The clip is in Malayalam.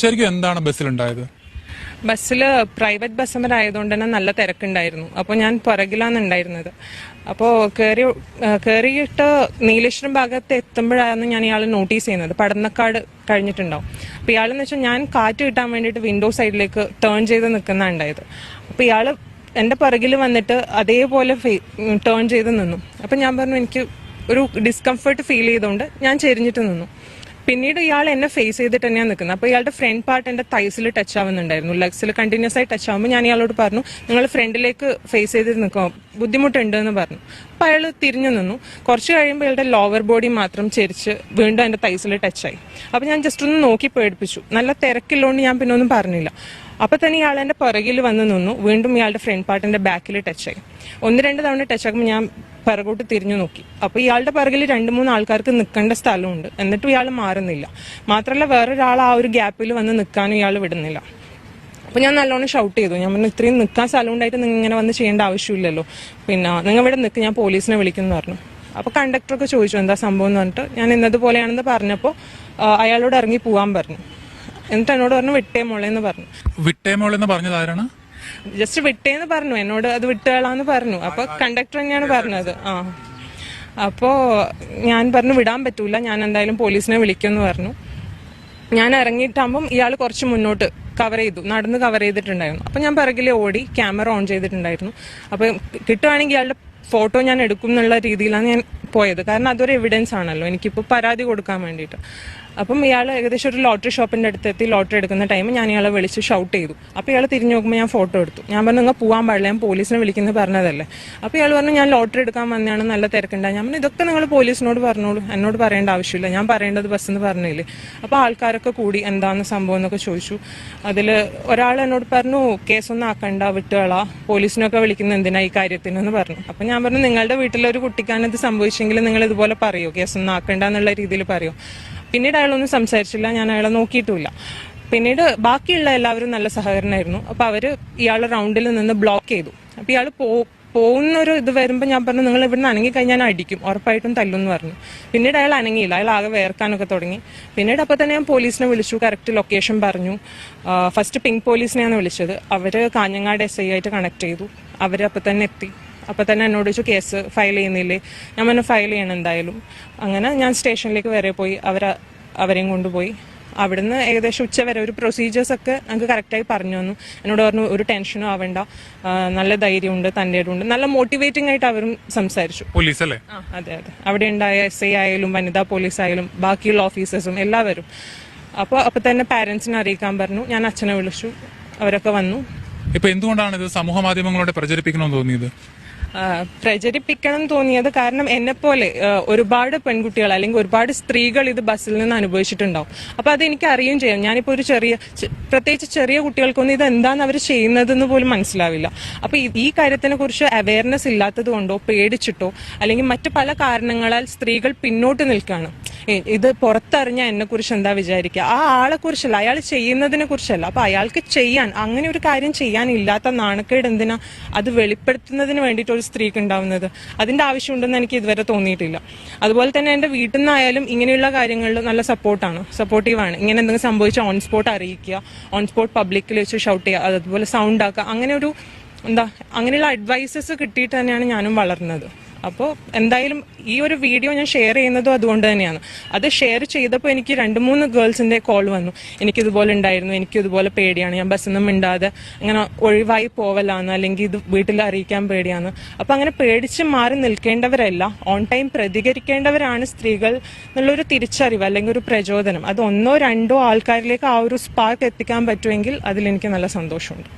ശരിക്കും എന്താണ് ബസ്സിലുണ്ടായത്? ബസ്സിൽ പ്രൈവറ്റ് ബസ്സമർ ആയതുകൊണ്ട് തന്നെ നല്ല തിരക്കുണ്ടായിരുന്നു. അപ്പോൾ ഞാൻ പുറകിലാണ് ഉണ്ടായിരുന്നത്. അപ്പോൾ കയറി കയറിയിട്ട് നീലേശ്വരം ഭാഗത്ത് എത്തുമ്പോഴാണ് ഞാൻ ഇയാൾ നോട്ടീസ് ചെയ്യുന്നത്. പടന്നക്കാട് കഴിഞ്ഞിട്ടുണ്ടാവും. അപ്പോൾ ഇയാളെന്ന് വെച്ചാൽ ഞാൻ കാറ്റ് കിട്ടാൻ വേണ്ടിയിട്ട് വിൻഡോ സൈഡിലേക്ക് ടേൺ ചെയ്ത് നിൽക്കുന്ന ഉണ്ടായത്. അപ്പോൾ ഇയാൾ എന്റെ പുറകിൽ വന്നിട്ട് അതേപോലെ ടേൺ ചെയ്ത് നിന്നു. അപ്പം ഞാൻ പറഞ്ഞു എനിക്ക് ഒരു ഡിസ്കംഫർട്ട് ഫീൽ ചെയ്തുകൊണ്ട് ഞാൻ ചെരിഞ്ഞിട്ട് നിന്നു. പിന്നീട് ഇയാൾ എന്നെ ഫേസ് ചെയ്തിട്ട് തന്നെയാണ് നിൽക്കുന്നത്. അപ്പോൾ ഇയാളുടെ ഫ്രണ്ട് പാർട്ട് എന്റെ തൈസിൽ ടച്ച് ആവുന്നുണ്ടായിരുന്നു. ലെഗ്സിൽ കണ്ടിന്യൂസ് ആയി ടച്ച് ആവുമ്പോൾ ഞാൻ ഇയാളോട് പറഞ്ഞു നിങ്ങൾ ഫ്രണ്ടിലേക്ക് ഫേസ് ചെയ്ത് നിൽക്കുമോ ബുദ്ധിമുട്ടുണ്ട് എന്ന് പറഞ്ഞു. അപ്പോൾ അയാൾ തിരിഞ്ഞു നിന്നു. കുറച്ച് കഴിയുമ്പോൾ ഇയാളുടെ ലോവർ ബോഡി മാത്രം ചെരിച്ച് വീണ്ടും എന്റെ തൈസിൽ ടച്ചായി അപ്പോൾ ഞാൻ ജസ്റ്റ് ഒന്ന് നോക്കി പേടിപ്പിച്ചു. നല്ല തിരക്കില്ലോണ്ട് ഞാൻ പിന്നെ ഒന്നും പറഞ്ഞില്ല. അപ്പൊ തന്നെ ഇയാൾ എന്റെ പുറകിൽ വന്ന് നിന്നു. വീണ്ടും ഇയാളുടെ ഫ്രണ്ട് പാർട്ടിന്റെ ബാക്കിൽ ടച്ച് ആയി. ഒന്ന് രണ്ട് തവണ ടച്ച് ആക്കുമ്പോൾ ഞാൻ പിറകോട്ട് തിരിഞ്ഞു നോക്കി. അപ്പൊ ഇയാളുടെ പിറകിൽ രണ്ട് മൂന്ന് ആൾക്കാർക്ക് നിൽക്കേണ്ട സ്ഥലമുണ്ട്. എന്നിട്ട് ഇയാൾ മാറുന്നില്ല. മാത്രമല്ല വേറൊരാൾ ആ ഒരു ഗ്യാപ്പിൽ വന്ന് നിൽക്കാനും ഇയാൾ വിടുന്നില്ല. അപ്പൊ ഞാൻ നല്ലോണം ഷൗട്ട് ചെയ്തു. ഞാൻ പറഞ്ഞു ഇത്രയും നിൽക്കാൻ സ്ഥലം ഉണ്ടായിട്ട് നിങ്ങൾ ഇങ്ങനെ വന്ന് ചെയ്യേണ്ട ആവശ്യമില്ലല്ലോ. പിന്നെ നിങ്ങൾ ഇവിടെ നിൽക്ക് ഞാൻ പോലീസിനെ വിളിക്കുന്നു പറഞ്ഞു. അപ്പൊ കണ്ടക്ടറൊക്കെ ചോദിച്ചു എന്താ സംഭവം? എന്ന് പറഞ്ഞിട്ട് ഞാൻ ഇന്നതുപോലെയാണെന്ന് പറഞ്ഞപ്പോൾ അയാളോട് ഇറങ്ങി പോവാൻ പറഞ്ഞു. എന്നിട്ട് എന്നോട് പറഞ്ഞു വിട്ടേ മോളെ എന്ന് പറഞ്ഞു. വിട്ടേ എന്ന് പറഞ്ഞത് ജസ്റ്റ് വിട്ടേന്ന് പറഞ്ഞു. എന്നോട് അത് വിട്ടുകളാന്ന് പറഞ്ഞു. അപ്പൊ കണ്ടക്ടർ തന്നെയാണ് പറഞ്ഞത്. ആ. അപ്പോ ഞാൻ പറഞ്ഞു വിടാൻ പറ്റൂല. ഞാൻ എന്തായാലും പോലീസിനെ വിളിക്കുമെന്ന് പറഞ്ഞു. ഞാൻ ഇറങ്ങിയിട്ടാകുമ്പം ഇയാൾ കുറച്ച് മുന്നോട്ട് കവർ ചെയ്തു. നടന്ന് കവർ ചെയ്തിട്ടുണ്ടായിരുന്നു. അപ്പൊ ഞാൻ പിറകിലെ ഓടി ക്യാമറ ഓൺ ചെയ്തിട്ടുണ്ടായിരുന്നു. അപ്പൊ കിട്ടുവാണെങ്കിൽ ഇയാളുടെ ഫോട്ടോ ഞാൻ എടുക്കും എന്നുള്ള രീതിയിലാണ് ഞാൻ പോയത്. കാരണം അതൊരു എവിഡൻസ് ആണല്ലോ. എനിക്കിപ്പോൾ പരാതി കൊടുക്കാൻ വേണ്ടിയിട്ട്. അപ്പം ഇയാൾ ഏകദേശം ഒരു ലോട്ടറി ഷോപ്പിന്റെ അടുത്തെത്തി ലോട്ടറി എടുക്കുന്ന ടൈം ഞാൻ ഇയാളെ വിളിച്ച് ഷൗട്ട് ചെയ്തു. അപ്പോൾ ഇയാൾ തിരിഞ്ഞു നോക്കുമ്പോൾ ഞാൻ ഫോട്ടോ എടുത്തു. ഞാൻ പറഞ്ഞു നിങ്ങൾ പോകാൻ പാടില്ല ഞാൻ പോലീസിനെ വിളിക്കുന്നത് പറഞ്ഞതല്ലേ. അപ്പോൾ ഇയാൾ പറഞ്ഞു ഞാൻ ലോട്ടറി എടുക്കാൻ വന്നതാണ് നല്ല തിരക്കുണ്ടായി. ഞാൻ പറഞ്ഞു ഇതൊക്കെ നിങ്ങൾ പോലീസിനോട് പറഞ്ഞോളൂ എന്നോട് പറയേണ്ട ആവശ്യമില്ല. ഞാൻ പറയേണ്ടത് ബസ് എന്ന് പറഞ്ഞില്ലേ അപ്പോൾ ആൾക്കാരൊക്കെ കൂടി എന്താണ് സംഭവം എന്നൊക്കെ ചോദിച്ചു. അതിൽ ഒരാൾ എന്നോട് പറഞ്ഞു കേസൊന്നും ആക്കണ്ട വിട്ടുകള പോലീസിനൊക്കെ വിളിക്കുന്നത് എന്തിനാ ഈ കാര്യത്തിനെന്ന് പറഞ്ഞു. അപ്പൊ ഞാൻ പറഞ്ഞു നിങ്ങളുടെ വീട്ടിലൊരു കുട്ടിക്കാണ് ഇത് സംഭവിച്ചെങ്കിൽ നിങ്ങൾ ഇതുപോലെ പറയോ? കേസൊന്നും ആക്കണ്ട എന്നുള്ള രീതിയിൽ പറയോ? പിന്നീട് അയാളൊന്നും സംസാരിച്ചില്ല ഞാൻ അയാളെ നോക്കിയിട്ടുമില്ല. പിന്നീട് ബാക്കിയുള്ള എല്ലാവരും നല്ല സഹകരണമായിരുന്നു. അപ്പൊ അവർ ഇയാളെ റൗണ്ടിൽ നിന്ന് ബ്ലോക്ക് ചെയ്തു. അപ്പൊ ഇയാൾ പോകുന്ന ഒരു ഇത് വരുമ്പോൾ ഞാൻ പറഞ്ഞു നിങ്ങൾ ഇവിടുന്ന് അനങ്ങി കഴിഞ്ഞാൽ അടിക്കും. ഉറപ്പായിട്ടും തല്ലുമെന്ന് പറഞ്ഞു. പിന്നീട് അയാൾ അനങ്ങിയില്ല. അയാൾ ആകെ വേർക്കാനൊക്കെ തുടങ്ങി. പിന്നീട് അപ്പോൾ തന്നെ ഞാൻ പോലീസിനെ വിളിച്ചു കറക്റ്റ് ലൊക്കേഷൻ പറഞ്ഞു. ഫസ്റ്റ് പിങ്ക് പോലീസിനെയാണ് വിളിച്ചത്. അവർ കാഞ്ഞങ്ങാട് എസ് ഐ ആയിട്ട് കണക്ട് ചെയ്തു. അവർ അപ്പോൾ തന്നെ എത്തി. അപ്പോൾ തന്നെ എന്നോട് ചോദിച്ചു കേസ് ഫയൽ ചെയ്യുന്നില്ലേ? ഞാൻ പറഞ്ഞു ഫയൽ ചെയ്യണം എന്തായാലും. അങ്ങനെ ഞാൻ സ്റ്റേഷനിലേക്ക് വരെ പോയി അവർ അവരെയും കൊണ്ടുപോയി. അവിടുന്ന് ഏകദേശം ഉച്ച വരെ ഒരു പ്രൊസീജിയേഴ്സ് ഒക്കെ ഞങ്ങൾക്ക് കറക്റ്റായി പറഞ്ഞു തന്നു. എന്നോട് പറഞ്ഞു ഒരു ടെൻഷനും ആവണ്ട. നല്ല ധൈര്യമുണ്ട് തന്റെ ഉണ്ട് നല്ല മോട്ടിവേറ്റിംഗ് ആയിട്ട് അവരും സംസാരിച്ചു. പോലീസ് അല്ലേ അതെ അതെ. അവിടെ ഉണ്ടായ എസ് ഐ ആയാലും വനിതാ പോലീസ് ആയാലും ബാക്കിയുള്ള ഓഫീസേഴ്സും എല്ലാവരും. അപ്പോൾ അപ്പോൾ തന്നെ പാരന്റ്സിനെ അറിയിക്കാൻ പറഞ്ഞു. ഞാൻ അച്ഛനെ വിളിച്ചു. അവരൊക്കെ വന്നു. ഇപ്പൊ എന്തുകൊണ്ടാണ് ഇത് സമൂഹ മാധ്യമങ്ങളോട് പ്രചരിപ്പിക്കണമെന്ന് തോന്നിയത്? പ്രചരിപ്പിക്കണം തോന്നിയത് കാരണം എന്നെ പോലെ ഒരുപാട് പെൺകുട്ടികൾ അല്ലെങ്കിൽ ഒരുപാട് സ്ത്രീകൾ ഇത് ബസ്സിൽ നിന്ന് അനുഭവിച്ചിട്ടുണ്ടാവും. അപ്പൊ അത് എനിക്ക് അറിയുകയും ചെയ്യാം. ഞാനിപ്പോ ഒരു ചെറിയ പ്രത്യേകിച്ച് ചെറിയ കുട്ടികൾക്കൊന്നും ഇത് എന്താണ് അവർ ചെയ്യുന്നതെന്ന് പോലും മനസ്സിലാവില്ല. അപ്പൊ ഈ- കാര്യത്തിനെ കുറിച്ച് അവയർനെസ് ഇല്ലാത്തത് കൊണ്ടോ പേടിച്ചിട്ടോ അല്ലെങ്കിൽ മറ്റു പല കാരണങ്ങളാൽ സ്ത്രീകൾ പിന്നോട്ട് നിൽക്കുകയാണ്. ഇത് പുറത്തറിഞ്ഞാൽ എന്നെ കുറിച്ച് എന്താ വിചാരിക്കുക ആ ആളെ കുറിച്ചല്ല അയാൾ ചെയ്യുന്നതിനെ കുറിച്ചല്ല. അപ്പൊ അയാൾക്ക് ചെയ്യാൻ അങ്ങനെ ഒരു കാര്യം ചെയ്യാൻ ഇല്ലാത്ത നാണക്കേട് എന്തിനാ അത് വെളിപ്പെടുത്തുന്നതിന് വേണ്ടിയിട്ട് ഒരു സ്ത്രീക്ക് ഉണ്ടാവുന്നത്? അതിന്റെ ആവശ്യമുണ്ടെന്ന് എനിക്ക് ഇതുവരെ തോന്നിയിട്ടില്ല. അതുപോലെ തന്നെ എന്റെ വീട്ടിൽ നിന്നായാലും ഇങ്ങനെയുള്ള കാര്യങ്ങളിൽ നല്ല സപ്പോർട്ടാണ്. സപ്പോർട്ടീവാണ്. ഇങ്ങനെ എന്തെങ്കിലും സംഭവിച്ചാൽ ഓൺ സ്പോട്ട് അറിയിക്കുക ഓൺ സ്പോട്ട് പബ്ലിക്കിൽ വെച്ച് ഷൗട്ട് ചെയ്യുക അതുപോലെ സൗണ്ട് ആക്കുക. അങ്ങനെ ഒരു എന്താ അങ്ങനെയുള്ള അഡ്വൈസസ് കിട്ടിയിട്ട് തന്നെയാണ് ഞാനും വളർന്നത്. അപ്പോൾ എന്തായാലും ഈ ഒരു വീഡിയോ ഞാൻ ഷെയർ ചെയ്യുന്നതും അതുകൊണ്ട് തന്നെയാണ്. അത് ഷെയർ ചെയ്തപ്പോൾ എനിക്ക് രണ്ട് മൂന്ന് ഗേൾസിന്റെ കോൾ വന്നു. എനിക്കിതുപോലെ ഉണ്ടായിരുന്നു എനിക്കിതുപോലെ പേടിയാണ്. ഞാൻ ബസ്സിൽ നിന്നും മിണ്ടാതെ അങ്ങനെ ഒഴിവായി പോവലാന്ന് അല്ലെങ്കിൽ ഇത് വീട്ടിൽ അറിയിക്കാൻ പേടിയാണ് അപ്പോൾ അങ്ങനെ പേടിച്ച് മാറി നിൽക്കേണ്ടവരല്ല. ഓൺ ടൈം പ്രതികരിക്കേണ്ടവരാണ് സ്ത്രീകൾ എന്നുള്ളൊരു തിരിച്ചറിവ് അല്ലെങ്കിൽ ഒരു പ്രചോദനം. അത് ഒന്നോ രണ്ടോ ആൾക്കാരിലേക്ക് ആ ഒരു സ്പാർക്ക് എത്തിക്കാൻ പറ്റുമെങ്കിൽ അതിലെനിക്ക് നല്ല സന്തോഷമുണ്ട്.